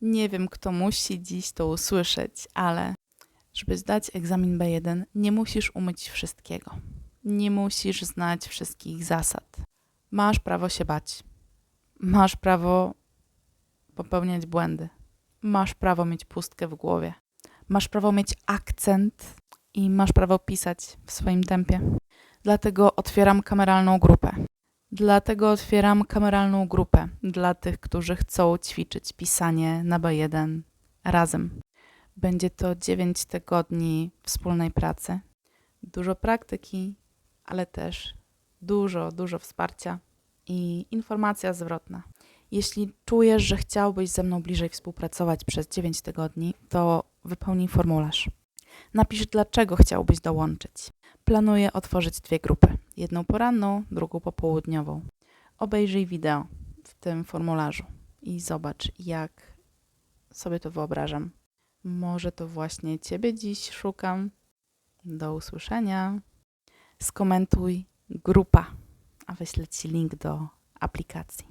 Nie wiem, kto musi dziś to usłyszeć, ale żeby zdać egzamin B1, nie musisz umyć wszystkiego. Nie musisz znać wszystkich zasad. Masz prawo się bać. Masz prawo popełniać błędy. Masz prawo mieć pustkę w głowie. Masz prawo mieć akcent i masz prawo pisać w swoim tempie. Dlatego otwieram kameralną grupę. Dlatego otwieram kameralną grupę dla tych, którzy chcą ćwiczyć pisanie na B1 razem. Będzie to 9 tygodni wspólnej pracy, dużo praktyki, ale też dużo, dużo wsparcia i informacja zwrotna. Jeśli czujesz, że chciałbyś ze mną bliżej współpracować przez 9 tygodni, to wypełnij formularz. Napisz, dlaczego chciałbyś dołączyć. Planuję otworzyć dwie grupy: jedną poranną, drugą popołudniową. Obejrzyj wideo w tym formularzu i zobacz, jak sobie to wyobrażam. Może to właśnie Ciebie dziś szukam. Do usłyszenia. Skomentuj grupa, a wyślę Ci link do aplikacji.